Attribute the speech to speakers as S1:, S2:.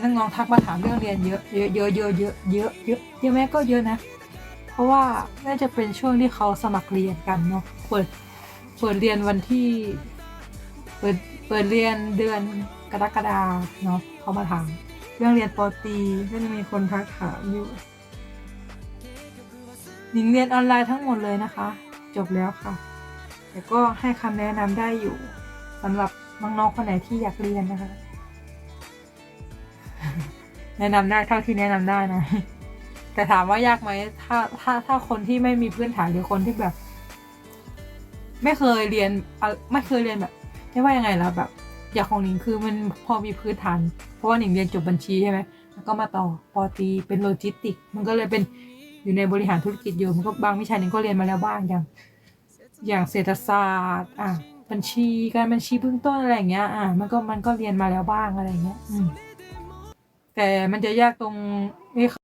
S1: น้องทักมาถามเรื่องเรียนเยอะเยอะเยอะเยอะเยอะเยอะเยอะเยอะแม่ก็เยอะนะ เพราะว่าน่าจะเป็นช่วงที่เขาสมัครเรียนกันเนาะเปิดเปิดเรียนวันที่ เปิดเปิดเรียนเดือนกรกฎาเนาะเขามาถามเรื่องเรียนปอตีก็จะมีคนทักถามอยู่หนิงเรียนออนไลน์ทั้งหมดเลยนะคะ จบแล้วค่ะ แต่ก็ให้คำแนะนำได้อยู่สำหรับน้องๆคนไหนที่อยากเรียนนะคะ แนะนำได้เท่าที่แนะนำได้นะ แต่ถามว่ายากไหมถ้าถ้าถ้าคนที่ไม่มีพื้นฐานหรือคนที่แบบ ไม่เคยเรียนไม่เคยเรียนแบบไม่ว่ายังไงแล้วแบบ อย่างของหนิงคือมันพอมีพื้นฐาน เพราะว่าหนิงเรียนจบบัญชีใช่ไหมแล้วก็มาต่อปอตีเป็นโลจิสติก มันก็เลยเป็นอยู่ในบริหารธุรกิจอยู่มันก็บางวิชาหนิงก็เรียนมาแล้วบ้างอย่าง อย่างเศรษฐศาสตร์ อะบัญชีการบัญชีเบื้องต้นอะไรอย่างเงี้ย อะมันก็มันก็เรียนมาแล้วบ้างอะไรอย่างเงี้ย อืม แต่มันจะยากตรงนี่